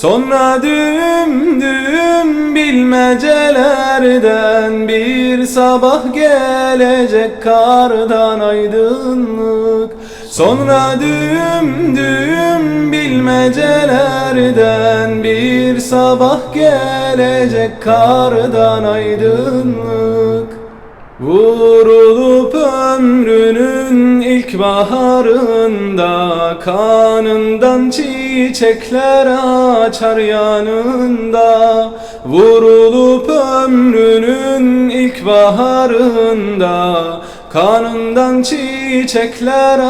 Sonra düğüm düğüm bilmecelerden Bir sabah gelecek kardan aydınlık. Sonra düğüm düğüm bilmecelerden Bir sabah gelecek kardan aydınlık. Vurulup ömrünün ilk baharında Kanından çiçekler açar yanında. Vurulup ömrünün ilk baharında Kanından çiçekler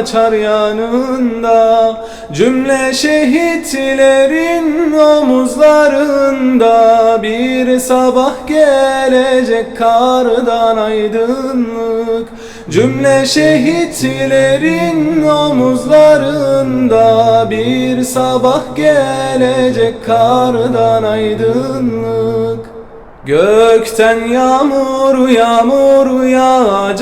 açar yanında Cümle şehitlerin omuzlarında. Bir sabah gelecek kardan aydınlık Cümle şehitlerin omuzlarında. Bir sabah gelecek kardan aydınlık. Gökten yağmur yağmur yağacak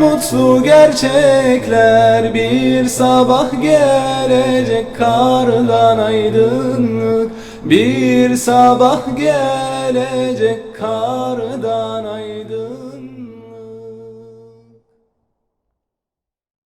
mutlu gerçekler Bir sabah gelecek kardan aydınlık. Bir sabah gelecek kardan aydınlık